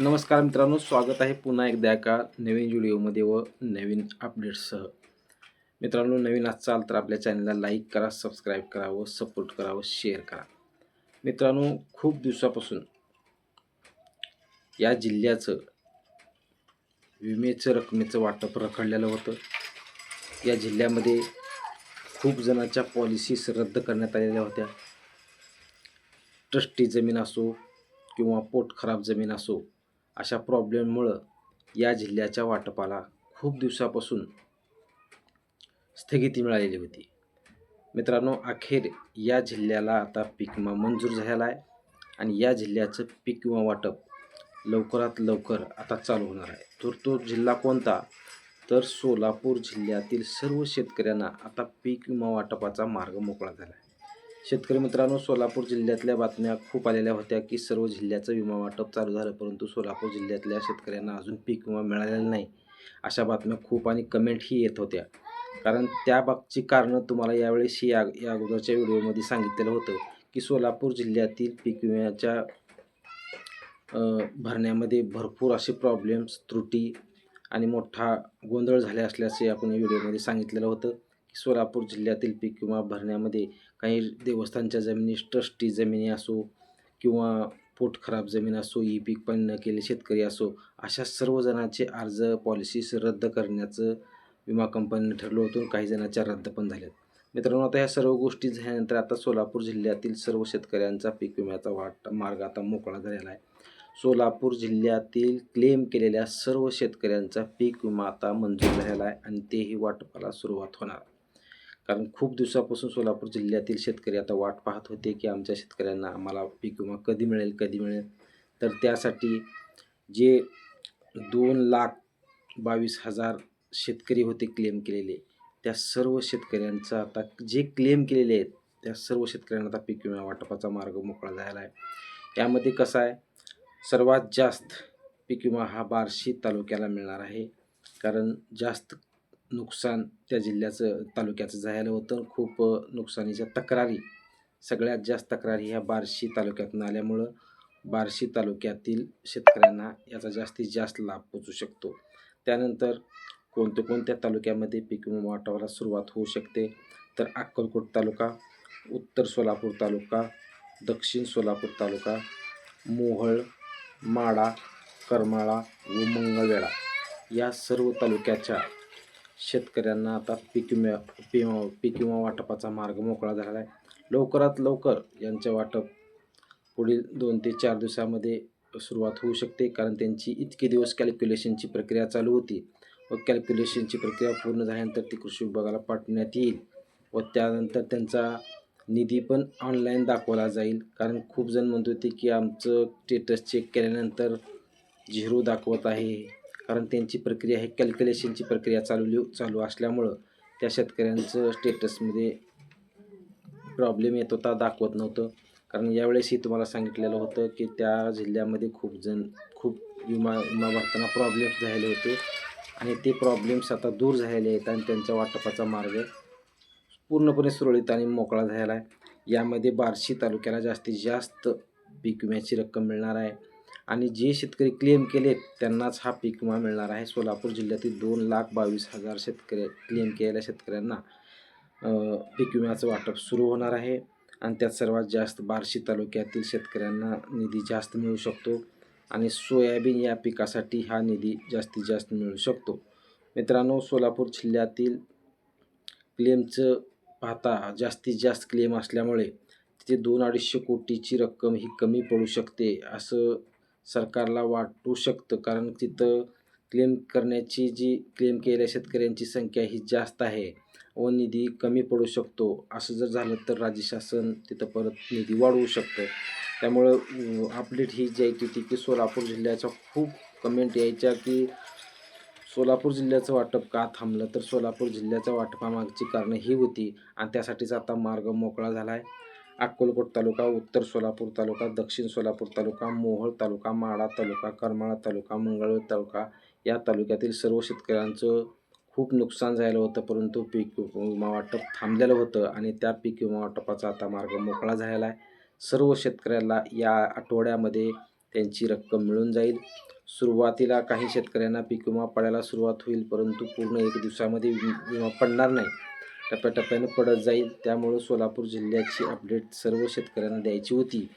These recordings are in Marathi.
नमस्कार मित्रांनो स्वागत आहे पुन्हा एकदा एका नवीन व्हिडिओमध्ये व नवीन अपडेट्ससह. मित्रांनो नवीन असाल तर आपल्या चॅनलला लाईक करा सबस्क्राईब करा व सपोर्ट करा व शेअर करा. मित्रांनो खूप दिवसापासून या जिल्ह्याचं विमेचं रकमेचं वाटप रखडलेलं होतं. या जिल्ह्यामध्ये खूप जणांच्या पॉलिसीज रद्द करण्यात आलेल्या होत्या. ट्रस्टी जमीन असो किंवा पोट खराब जमीन असो अशा प्रॉब्लेममुळं या जिल्ह्याच्या वाटपाला खूप दिवसापासून स्थगिती मिळालेली होती. मित्रांनो अखेर या जिल्ह्याला आता पीक विमा मंजूर झालेला आहे आणि या जिल्ह्याचं पीक विमा वाटप लवकरात लवकर आता चालू होणार आहे. तर तो जिल्हा कोणता? तर सोलापूर जिल्ह्यातील सर्व शेतकऱ्यांना आता पीक विमा वाटपाचा मार्ग मोकळा झाला आहे. शेतकरी मित्रांनो सोलापूर जिल्ह्यातल्या बातम्या खूप आलेल्या होत्या की सर्व जिल्ह्याचं विमा वाटप चालू झालं परंतु सोलापूर जिल्ह्यातल्या शेतकऱ्यांना अजून पीक विमा मिळालेला नाही अशा बातम्या खूप आणि कमेंटही येत होत्या. कारण त्याबाबतची कारणं तुम्हाला यावेळेस या या अगोदरच्या व्हिडिओमध्ये सांगितलेलं होतं की सोलापूर जिल्ह्यातील पीक विम्याच्या भरण्यामध्ये भरपूर असे प्रॉब्लेम्स त्रुटी आणि मोठा गोंधळ झाले असल्याचे आपण व्हिडिओमध्ये सांगितलेलं होतं. सोलापूर जिल्ह्यातील पीक विमा भरण्यामध्ये काही देवस्थानच्या जमिनी ट्रस्टी जमिनी असो किंवा पोट खराब जमीन असो ई पीक पण न केले शेतकरी असो अशा सर्व जणांचे अर्ज पॉलिसीस रद्द करण्याचं विमा कंपनीने ठरलं होतं. काही जणांच्या रद्द पण झाल्यात मित्रांनो आता ह्या सर्व गोष्टी झाल्यानंतर आता सोलापूर जिल्ह्यातील सर्व शेतकऱ्यांचा पीक विम्याचा वाट मार्ग आता मोकळा झालेला आहे. सोलापूर जिल्ह्यातील क्लेम केलेल्या सर्व शेतकऱ्यांचा पीक विमा आता मंजूर झालेला आहे आणि तेही वाटपाला सुरुवात होणार. कारण खूप दिवसापासून सोलापूर जिल्ह्यातील शेतकरी आता वाट पाहत होते की आमच्या शेतकऱ्यांना आम्हाला पीक विमा कधी मिळेल कधी मिळेल? तर त्यासाठी जे दोन लाख बावीस हजार शेतकरी होते क्लेम केलेले त्या सर्व शेतकऱ्यांचा आता जे क्लेम केलेले आहेत त्या सर्व शेतकऱ्यांना आता पीक विमा वाटपाचा मार्ग मोकळा झाला आहे. यामध्ये कसं आहे? सर्वात जास्त पीक विमा हा बार्शी तालुक्याला मिळणार आहे. कारण जास्त नुकसान त्या जिल्ह्याचं तालुक्याचं झालं होतं. खूप नुकसानीच्या तक्रारी. सगळ्यात जास्त तक्रारी ह्या बार्शी तालुक्यातून आल्यामुळं बार्शी तालुक्यातील शेतकऱ्यांना याचा जास्तीत जास्त लाभ पोचू शकतो. त्यानंतर कोणत्या कोणत्या तालुक्यामध्ये पीक विमा वाटावाला सुरुवात होऊ शकते? तर अक्कलकोट तालुका उत्तर सोलापूर तालुका दक्षिण सोलापूर तालुका मोहळ माडा करमाळा व मंगळवेढा या सर्व तालुक्याच्या शेतकऱ्यांना आता पीक विमा पी पीक विमा वाटपाचा मार्ग मोकळा झाला आहे लवकरात लवकर यांचे वाटप पुढील दोन ते चार दिवसामध्ये सुरुवात होऊ शकते कारण त्यांची इतके दिवस कॅल्क्युलेशनची प्रक्रिया चालू होती. व कॅल्क्युलेशनची प्रक्रिया पूर्ण झाल्यानंतर ती कृषी विभागाला पाठवण्यात येईल व त्यानंतर त्यांचा निधी पण ऑनलाईन दाखवला जाईल. कारण खूप जण म्हणत होते की आमचं स्टेटस चेक केल्यानंतर झिरो दाखवत आहे. कारण त्यांची प्रक्रिया हे कॅल्क्युलेशनची प्रक्रिया चालू चालू असल्यामुळं त्या शेतकऱ्यांचं स्टेटसमध्ये प्रॉब्लेम येत होता दाखवत नव्हतं. कारण यावेळेसही तुम्हाला सांगितलेलं होतं की त्या जिल्ह्यामध्ये खूप जण खूप विमा विमा भरताना प्रॉब्लेम्स झाले होते. आणि ते प्रॉब्लेम्स आता दूर झालेले आहेत आणि त्यांच्या वाटपाचा मार्ग पूर्णपणे सुरळीत आणि मोकळा झालेला आहे. यामध्ये बार्शी तालुक्याला जास्तीत जास्त पीक विम्याची रक्कम मिळणार आहे. आणि जे शेतकरी क्लेम केलेत त्यांनाच हा पीक विमा मिळणार आहे. सोलापूर जिल्ह्यातील दोन लाख बावीस हजार शेतकरी क्लेम केलेल्या शेतकऱ्यांना पीक विम्याचं वाटप सुरू होणार आहे. आणि त्यात सर्वात जास्त बार्शी तालुक्यातील शेतकऱ्यांना निधी जास्त मिळू शकतो. आणि सोयाबीन या पिकासाठी हा निधी जास्तीत जास्त मिळू शकतो. मित्रांनो सोलापूर जिल्ह्यातील क्लेमचं पाहता जास्तीत जास्त क्लेम असल्यामुळे तिथे दोन अडीचशे कोटीची रक्कम ही कमी पडू शकते असं सरकारला वाटू शकतं. कारण तिथं क्लेम करण्याची जी क्लेम केलेल्या शेतकऱ्यांची संख्या ही जास्त आहे व निधी कमी पडू शकतो. असं जर झालं तर राज्य शासन तिथं परत निधी वाढवू शकतं. त्यामुळं अपडेट ही जी आहे ती ती की सोलापूर जिल्ह्याच्या खूप कमेंट यायच्या की सोलापूर जिल्ह्याचं वाटप का थांबलं? तर सोलापूर जिल्ह्याच्या वाटपामागची कारणं ही होती. आणि त्यासाठीच आता मार्ग मोकळा झाला आहे अक्कलकोट तालुका उत्तर सोलापूर तालुका दक्षिण सोलापूर तालुका मोहोळ तालुका माडा तालुका करमाळा तालुका मंगळवेर तालुका या तालुक्यातील सर्व शेतकऱ्यांचं खूप नुकसान झालं होतं परंतु पीक विमा वाटप थांबलेलं होतं आणि त्या पीक विमा वाटपाचा आता मार्ग मोकळा झालेला आहे. सर्व शेतकऱ्याला या आठवड्यामध्ये त्यांची रक्कम मिळून जाईल. सुरुवातीला काही शेतकऱ्यांना पीक विमा पडायला सुरुवात होईल परंतु पूर्ण एक दिवसामध्ये वि- विमा पडणार नाही. टप्प्याटप्प्यानं पडत जाईल. त्यामुळं सोलापूर जिल्ह्याची अपडेट सर्व शेतकऱ्यांना द्यायची होती.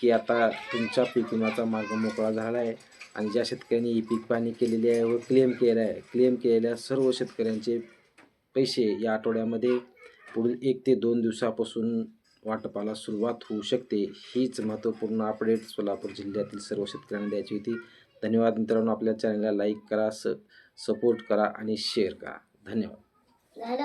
की आता तुमच्या पीक विमाचा मार्ग मोकळा झाला आहे. आणि ज्या शेतकऱ्यांनी ही पीक पाहणी केलेली आहे व क्लेम केलं आहे क्लेम केलेल्या सर्व शेतकऱ्यांचे पैसे या आठवड्यामध्ये पुढील एक ते दोन दिवसापासून वाटपाला सुरुवात होऊ शकते. हीच महत्त्वपूर्ण अपडेट सोलापूर जिल्ह्यातील सर्व शेतकऱ्यांना द्यायची होती. धन्यवाद मित्रांनो. आपल्या चॅनलला लाईक करा स सपोर्ट करा आणि शेअर करा. धन्यवाद.